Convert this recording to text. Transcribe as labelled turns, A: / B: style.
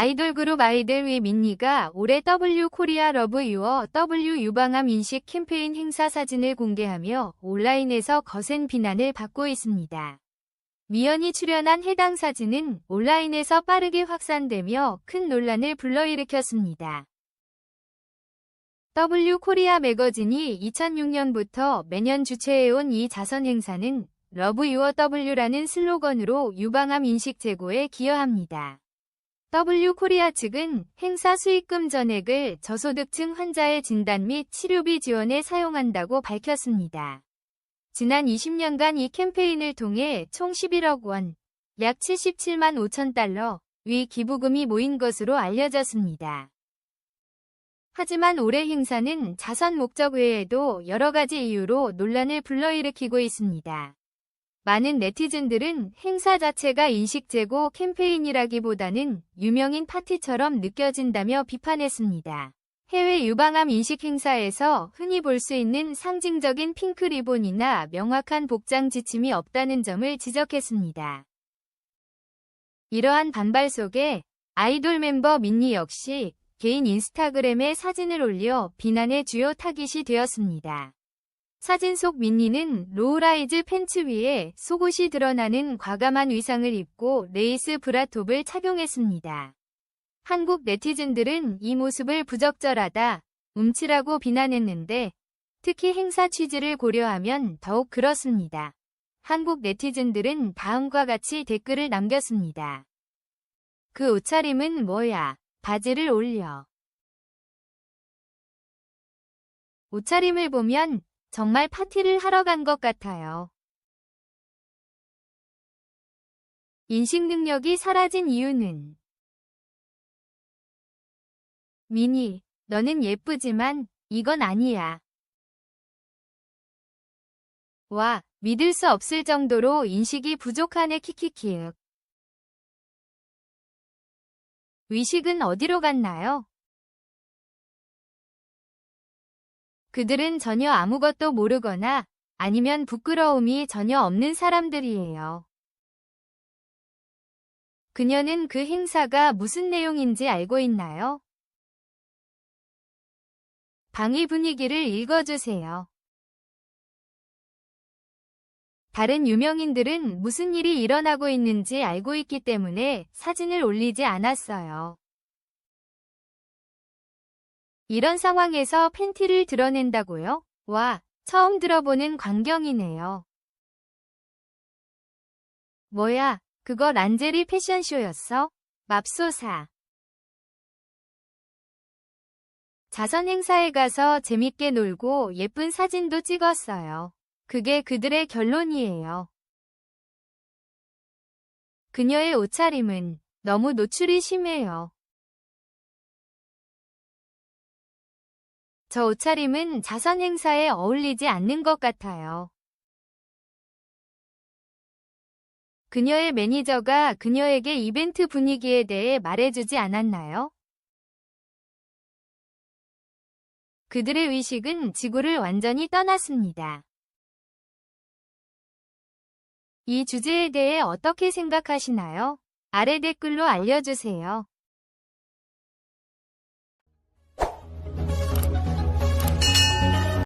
A: 아이돌 그룹 아이들 위 민니가 올해 W 코리아 러브 유어 W 유방암 인식 캠페인 행사 사진을 공개하며 온라인에서 거센 비난을 받고 있습니다. 미연이 출연한 해당 사진은 온라인에서 빠르게 확산되며 큰 논란을 불러일으켰습니다. W 코리아 매거진이 2006년부터 매년 주최해온 이 자선 행사는 러브 유어 W라는 슬로건으로 유방암 인식 제고에 기여합니다. W 코리아 측은 행사 수익금 전액을 저소득층 환자의 진단 및 치료비 지원에 사용한다고 밝혔습니다. 지난 20년간 이 캠페인을 통해 총 11억 원, 약 77만 5천 달러 위 기부금이 모인 것으로 알려졌습니다. 하지만 올해 행사는 자선 목적 외에도 여러 가지 이유로 논란을 불러일으키고 있습니다. 많은 네티즌들은 행사 자체가 인식 제고 캠페인이라기보다는 유명인 파티처럼 느껴진다며 비판했습니다. 해외 유방암 인식 행사에서 흔히 볼 수 있는 상징적인 핑크 리본이나 명확한 복장 지침이 없다는 점을 지적했습니다. 이러한 반발 속에 아이돌 멤버 민니 역시 개인 인스타그램에 사진을 올려 비난의 주요 타깃이 되었습니다. 사진 속 민니는 로우라이즈 팬츠 위에 속옷이 드러나는 과감한 의상을 입고 레이스 브라톱을 착용했습니다. 한국 네티즌들은 이 모습을 부적절하다, 움츠라고 비난했는데 특히 행사 취지를 고려하면 더욱 그렇습니다. 한국 네티즌들은 다음과 같이 댓글을 남겼습니다. 그 옷차림은 뭐야? 바지를 올려. 옷차림을 보면 정말 파티를 하러 간 것 같아요. 인식 능력이 사라진 이유는 미니, 너는 예쁘지만 이건 아니야. 와, 믿을 수 없을 정도로 인식이 부족하네 키키키윽. 위식은 어디로 갔나요? 그들은 전혀 아무것도 모르거나 아니면 부끄러움이 전혀 없는 사람들이에요. 그녀는 그 행사가 무슨 내용인지 알고 있나요? 방의 분위기를 읽어주세요. 다른 유명인들은 무슨 일이 일어나고 있는지 알고 있기 때문에 사진을 올리지 않았어요. 이런 상황에서 팬티를 드러낸다고요? 와, 처음 들어보는 광경이네요. 뭐야, 그거 란제리 패션쇼였어? 맙소사. 자선 행사에 가서 재밌게 놀고 예쁜 사진도 찍었어요. 그게 그들의 결론이에요. 그녀의 옷차림은 너무 노출이 심해요. 저 옷차림은 자선 행사에 어울리지 않는 것 같아요. 그녀의 매니저가 그녀에게 이벤트 분위기에 대해 말해주지 않았나요? 그들의 의식은 지구를 완전히 떠났습니다. 이 주제에 대해 어떻게 생각하시나요? 아래 댓글로 알려주세요.